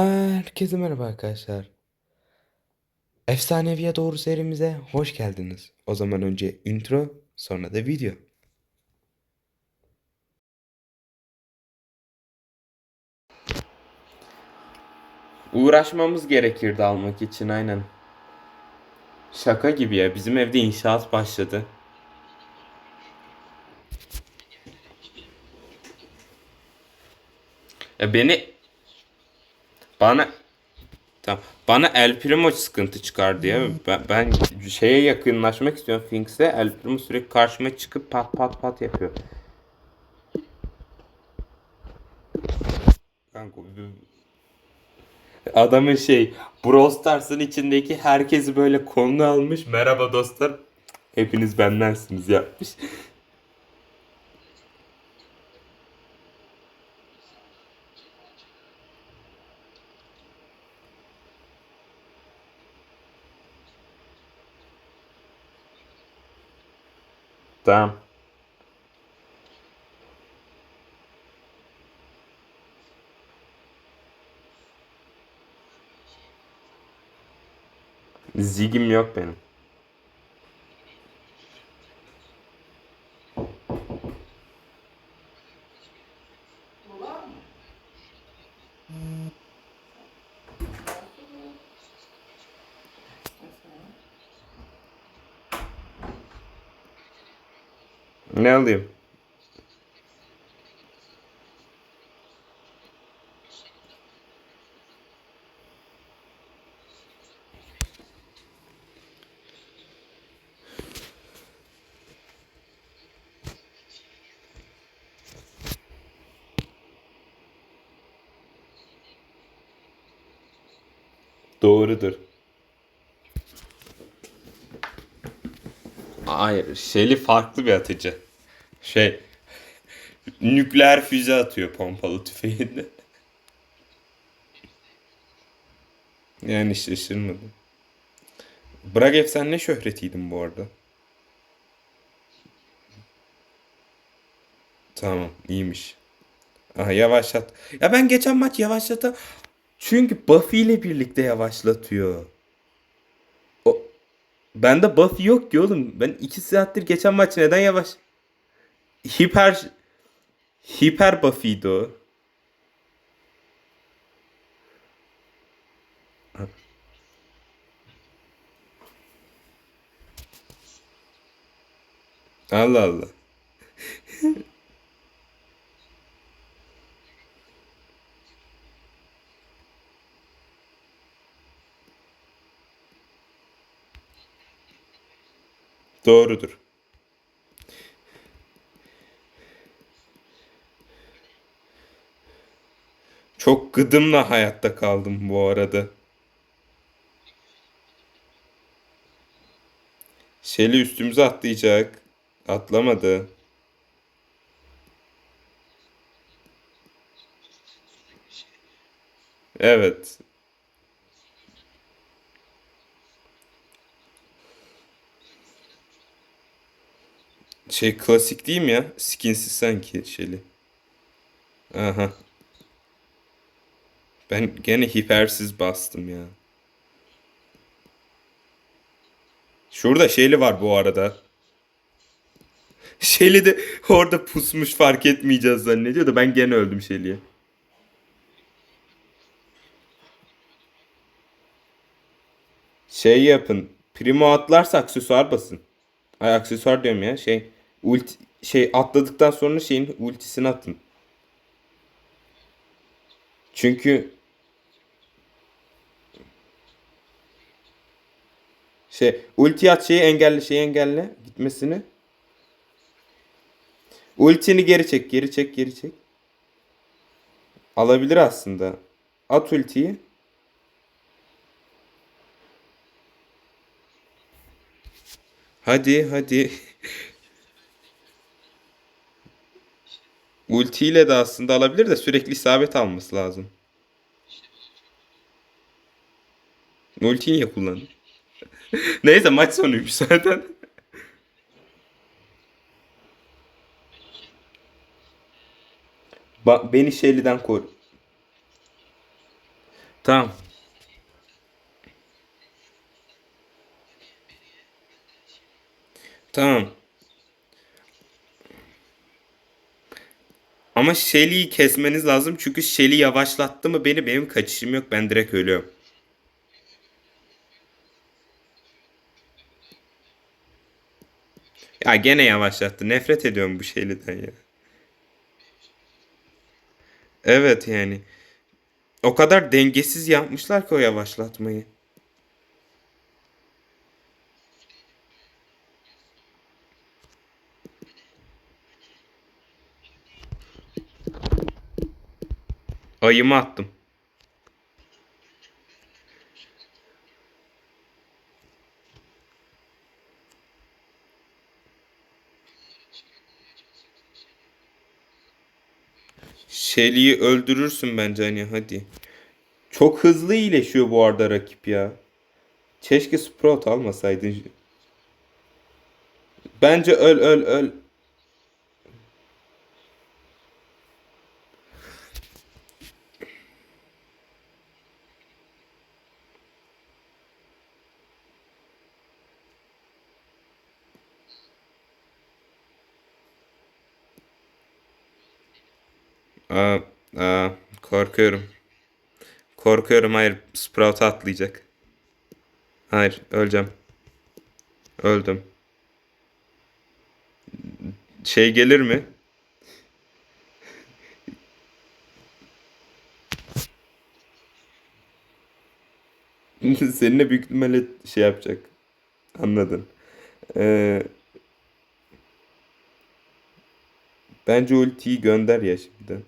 Herkese merhaba arkadaşlar. Efsaneviye doğru serimize hoş geldiniz. O zaman önce intro, sonra da video. Uğraşmamız gerekirdi almak için aynen. Şaka gibi ya. Bizim evde inşaat başladı. Ya beni bana Tamam. Bana El Primo sıkıntı çıkardı ya. Ben, ben şeye yakınlaşmak istiyorum Finks'e. El Primo sürekli karşıma çıkıp pat pat pat yapıyor. Kanka, Adamın şey Brawl Stars'ın içindeki herkesi böyle konu almış. Merhaba dostlar. Hepiniz bendensiniz yapmış. Tamam. Zigim yok benim. Ne alayım? Doğrudur. Hayır, Shelly farklı bir atıcı. Şey, nükleer füze atıyor pompalı tüfeğinde. Yani şaşırmadım. Bragev sen ne şöhretiydin bu arada? Tamam, iyiymiş. Aha yavaşlat. Ya ben geçen maç yavaşlata çünkü Buffy ile birlikte yavaşlatıyor. O bende Buffy yok ki oğlum. Ben iki saattir geçen maç neden yavaş? Hiper Hiper Buffy'di o. Allah Allah. Doğrudur. Çok gıdımla hayatta kaldım bu arada. Şeli üstümüze atlayacak. Atlamadı. Evet. Şey klasik değil mi ya? Skinsiz sanki Şeli. Aha. Ben gene hipersiz bastım ya. Şurada Shelly var bu arada. Shelly de orada pusmuş fark etmeyeceğiz zannediyor da ben gene öldüm Shelly'ye. Şey yapın. Primo atlarsa aksesuar basın. Ay aksesuar diyorum ya. Şey ulti şey atladıktan sonra şeyin ultisini atın. Çünkü şey ulti at şeyi engelle şeyi engelle gitmesini. Ultini geri çek, geri çek, geri çek. Alabilir aslında. At ultiyi. Hadi, hadi. Ultiyle de aslında alabilir de sürekli isabet alması lazım. Ultiyi niye kullandın? Neyse maç sonuymuş zaten. Ba- beni Shelly'den koru. Tamam. Tamam. Ama Shelly'yi kesmeniz lazım çünkü Shelly yavaşlattı mı beni benim kaçışım yok ben direkt ölüyorum. Ya gene yavaşlattı. Nefret ediyorum bu Shelly'den ya. Evet yani. O kadar dengesiz yapmışlar ki o yavaşlatmayı. Ayımı attım. Shelly'yi öldürürsün bence hani hadi. Çok hızlı iyileşiyor bu arada rakip ya. Keşke Sprout almasaydın. Bence öl öl öl. Aa, aa, korkuyorum. Korkuyorum hayır Sprout atlayacak. Hayır öleceğim. Öldüm. Şey gelir mi? Seninle büyük ihtimalle şey yapacak. Anladın. Ee, bence ultiyi gönder ya şimdiden.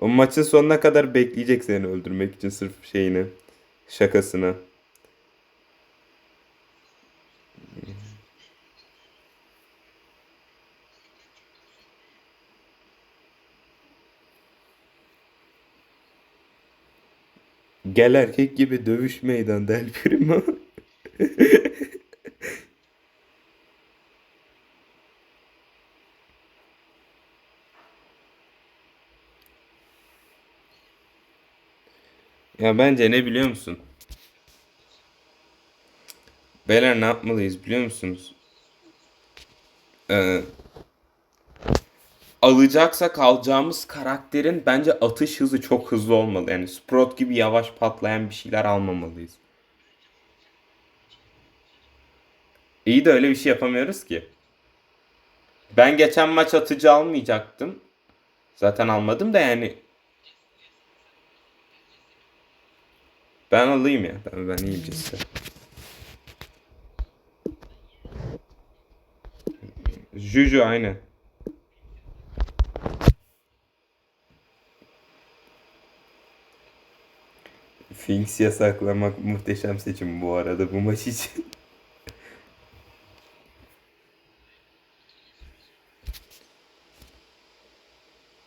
O maçın sonuna kadar bekleyecek seni öldürmek için sırf şeyini. Şakasına. Gel erkek gibi dövüş meydan Del Primo. Ya bence ne biliyor musun? Beyler ne yapmalıyız biliyor musunuz? Ee, alacaksak alacağımız karakterin bence atış hızı çok hızlı olmalı. Yani Sprout gibi yavaş patlayan bir şeyler almamalıyız. İyi de öyle bir şey yapamıyoruz ki. Ben geçen maç atıcı almayacaktım. Zaten almadım da yani ben alayım ya. Ben, ben iyiyim size. Juju aynı. Finks yasaklamak muhteşem seçim bu arada bu maç için.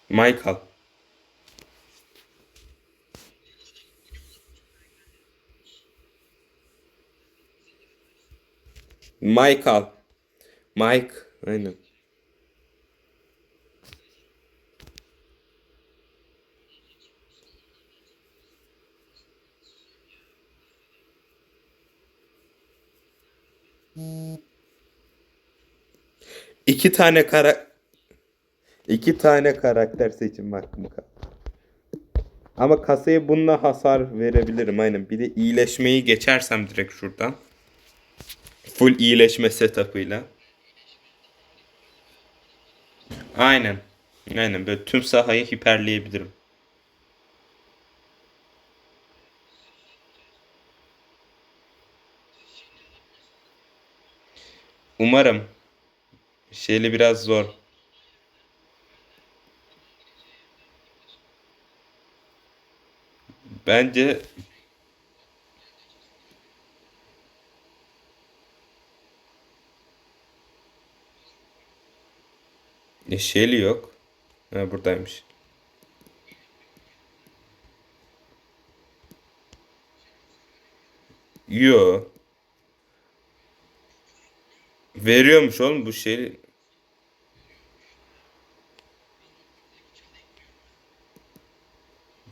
Michael. Michael. Mike. Aynen. İki tane kara iki tane karakter seçim hakkım kaldı. Ama kasaya bununla hasar verebilirim aynen. Bir de iyileşmeyi geçersem direkt şuradan. Full iyileşme setup'ıyla. Aynen. Aynen böyle tüm sahayı hiperleyebilirim. Umarım. Şeyli biraz zor. Bence Shelly yok. Ha, buradaymış. Yo. Veriyormuş oğlum bu şey.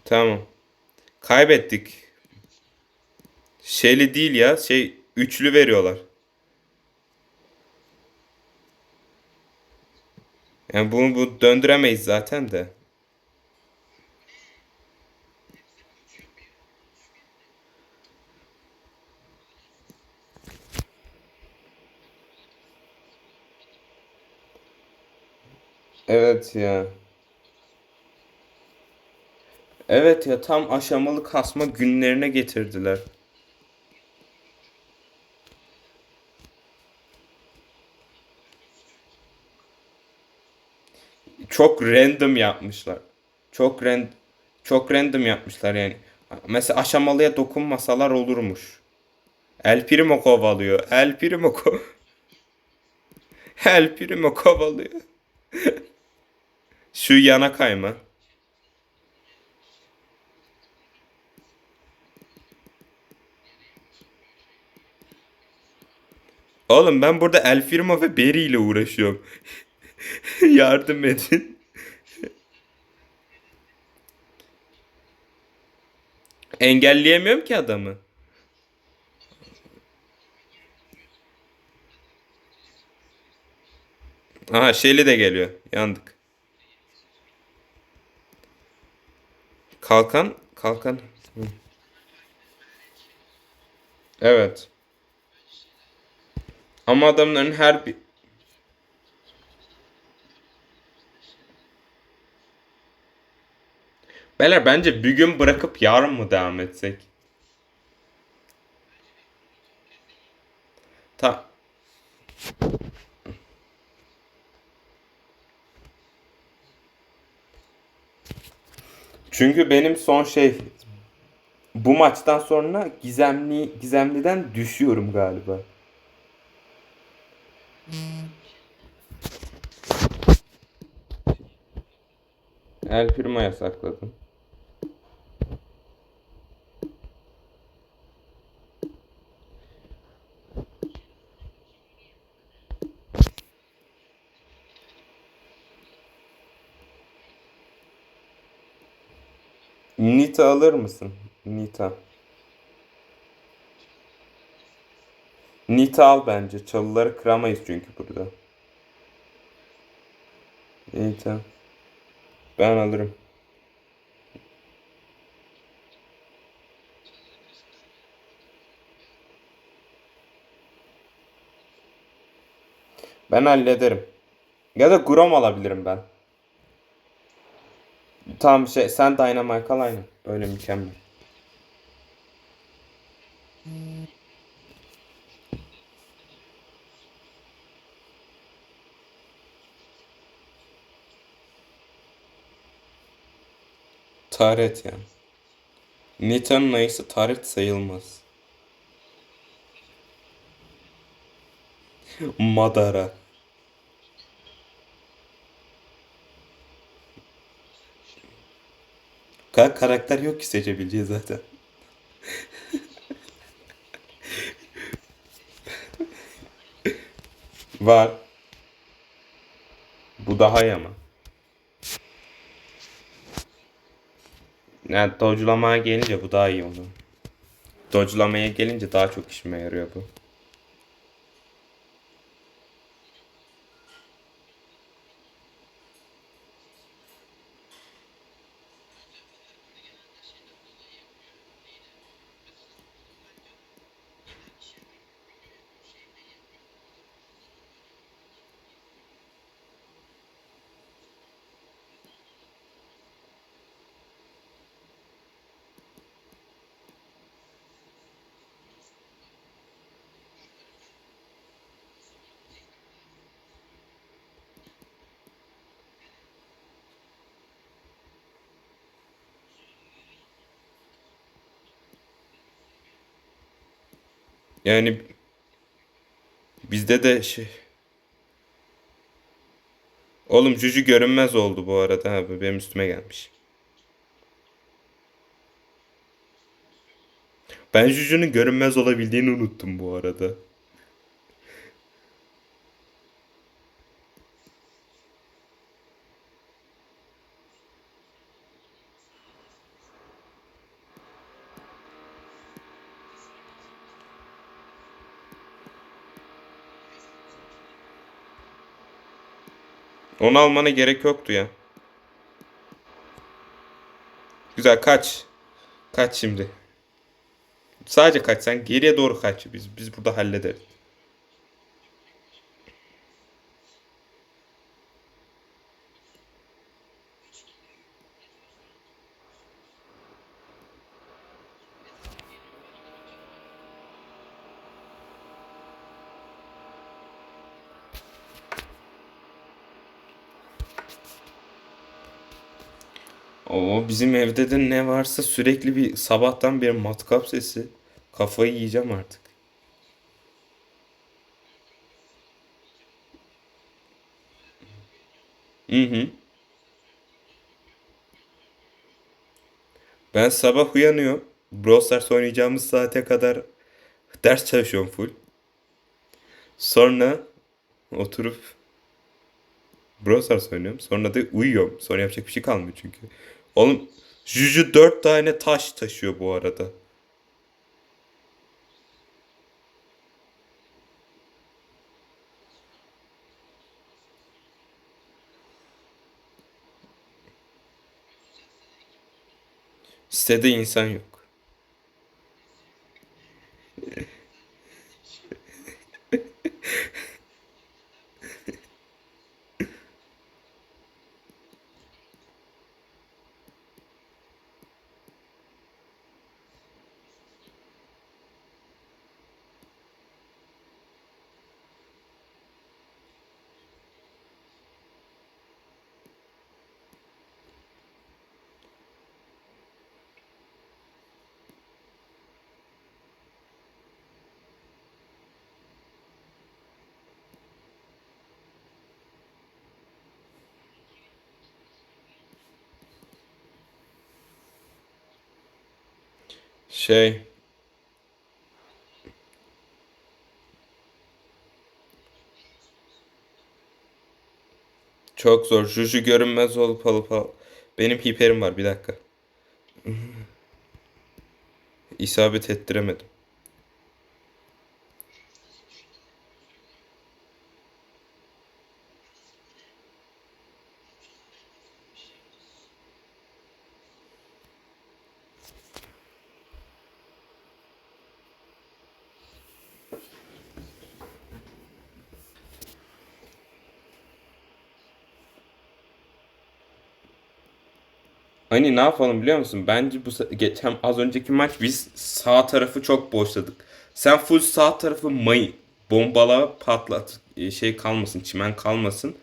Tamam. Kaybettik. Şeyli değil ya. Şey üçlü veriyorlar. Yani bunu bu döndüremeyiz zaten de. Evet ya. Evet ya tam aşamalı kasma günlerine getirdiler. Çok random yapmışlar. Çok ran çok random yapmışlar yani. Mesela aşamalıya dokunmasalar olurmuş. El Primo kovalıyor. El Primo ko El Primo kovalıyor. Şu yana kayma. Oğlum ben burada El Primo ve Barry ile uğraşıyorum. Yardım edin. Engelleyemiyorum ki adamı. Aha Shelly de geliyor. Yandık. Kalkan. Kalkan. Evet. Ama adamların her bir... Beyler bence bir gün bırakıp yarın mı devam etsek? Ta Çünkü benim son şey bu maçtan sonra gizemli gizemliden düşüyorum galiba. El Primo yasakladım. Nita alır mısın? Nita. Nita al bence. Çalıları kıramayız çünkü burada. Nita. Ben alırım. Ben hallederim. Ya da Grom alabilirim ben. Tamam şey sen Dynamite al aynen. Öyle mükemmel. Taret yani. Nita'nın ayısı taret sayılmaz. Madara. Ka karakter yok ki seçebileceği zaten. Var. Bu daha iyi ama. Yani dodge'lamaya gelince bu daha iyi olur. Dodge'lamaya gelince daha çok işime yarıyor bu. Yani bizde de şey Oğlum Juju görünmez oldu bu arada abi benim üstüme gelmiş. Ben Juju'nun görünmez olabildiğini unuttum bu arada. Onu almana gerek yoktu ya. Güzel kaç. Kaç şimdi. Sadece kaç sen geriye doğru kaç. Biz biz burada hallederiz. Oo bizim evde de ne varsa sürekli bir sabahtan beri matkap sesi. Kafayı yiyeceğim artık. Hı hı. Ben sabah uyanıyorum. Brawl Stars oynayacağımız saate kadar ders çalışıyorum full. Sonra oturup Brawl Stars oynuyorum. Sonra da uyuyorum. Sonra yapacak bir şey kalmıyor çünkü. Oğlum Juju 4 tane taş taşıyor bu arada. Sitede insan yok. Şey çok zor. Juju görünmez olup alıp al. Benim hiperim var bir dakika. İsabet ettiremedim. Hani ne yapalım biliyor musun? Bence bu geçen az önceki maç biz sağ tarafı çok boşladık. Sen full sağ tarafı mayı bombala patlat. E, Şey kalmasın, çimen kalmasın.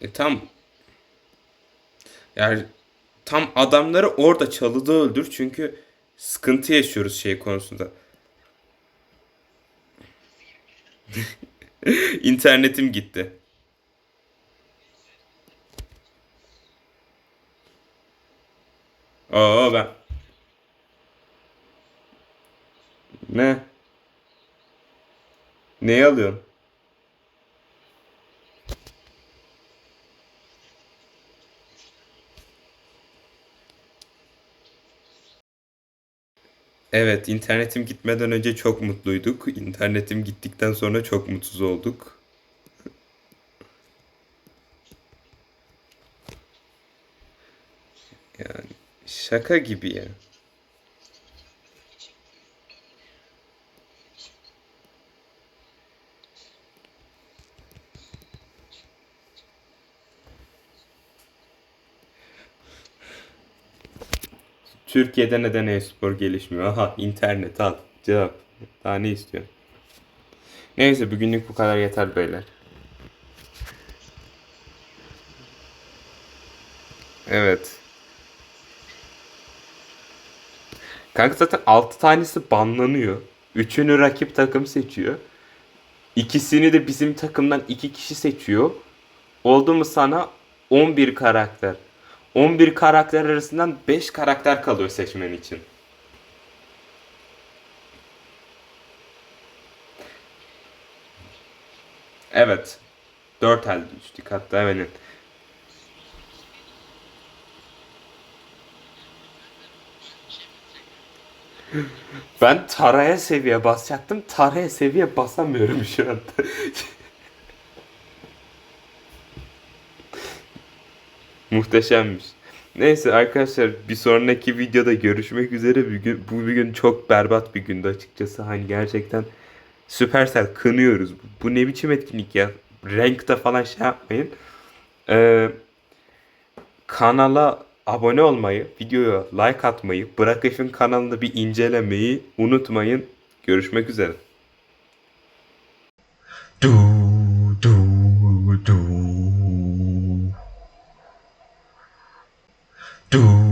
E tam yani tam adamları orada çalıda öldür çünkü sıkıntı yaşıyoruz şey konusunda. İnternetim gitti. Oo ben ne? Neyi alıyorsun? Evet, internetim gitmeden önce çok mutluyduk. İnternetim gittikten sonra çok mutsuz olduk. Yani şaka gibi ya. Türkiye'de neden e-spor gelişmiyor? Aha internet al. Cevap. Daha ne istiyorsun? Neyse bugünlük bu kadar yeter beyler. Evet. Kanka zaten 6 tanesi banlanıyor. Üçünü rakip takım seçiyor. İkisini de bizim takımdan 2 kişi seçiyor. Oldu mu sana 11 karakter. 11 karakter arasından 5 karakter kalıyor seçmen için. Evet. 4 elde düştük hatta evet. Ben taraya seviye basacaktım. Taraya seviye basamıyorum şu anda. Muhteşemmiş. Neyse arkadaşlar bir sonraki videoda görüşmek üzere. Bugün, bu bir gün çok berbat bir gündü açıkçası. Hani gerçekten Supercell kınıyoruz. Bu ne biçim etkinlik ya? Rank'ta falan şey yapmayın. Ee, kanala abone olmayı, videoya like atmayı, Bırakış'ın kanalında bir incelemeyi unutmayın. Görüşmek üzere. Do do do do